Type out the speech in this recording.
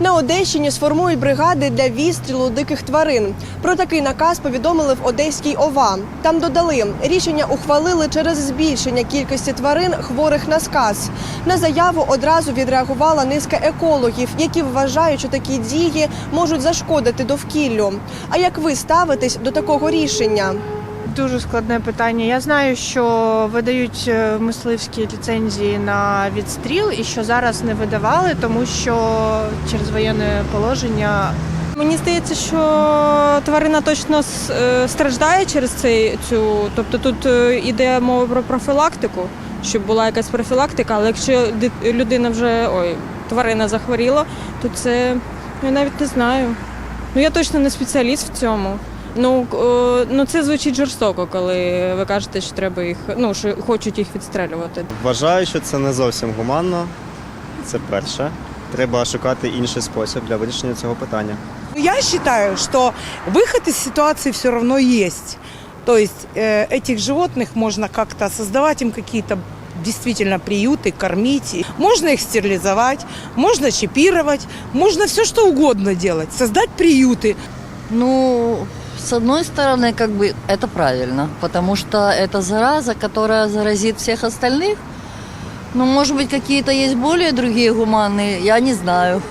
На Одещині сформують бригади для відстрілу диких тварин. Про такий наказ повідомили в Одеській ОВА. Там додали, рішення ухвалили через збільшення кількості тварин, хворих на сказ. На заяву одразу відреагувала низка екологів, які вважають, що такі дії можуть зашкодити довкіллю. А як ви ставитесь до такого рішення? Дуже складне питання. Я знаю, що видають е, мисливські ліцензії на відстріл і що зараз не видавали, тому що через воєнне положення Мені здається, що тварина точно е, страждає через цей цю. Тобто тут е, іде мова про профілактику, щоб була якась профілактика, але якщо ди- людина вже ой, тварина захворіла, то це я навіть не знаю. Ну я точно не спеціаліст в цьому. Ну, е, ну це звучить жорстоко, коли ви кажете, що треба їх, ну що хочуть їх відстрелювати. Вважаю, що це не зовсім гуманно. Це перше. Треба шукати інший спосіб для вирішення цього питання. Я считаю, что выход из ситуации все равно есть. То есть э, этих животных можно как-то создавать им какие-то действительно приюты, кормить. И Можно их стерилизовать, можно чипировать, можно все что угодно делать. Создать приюты. Ну, с одной стороны, как бы это правильно, потому что это зараза, которая заразит всех остальных. Но, может быть, какие-то есть более другие гуманные, я не знаю.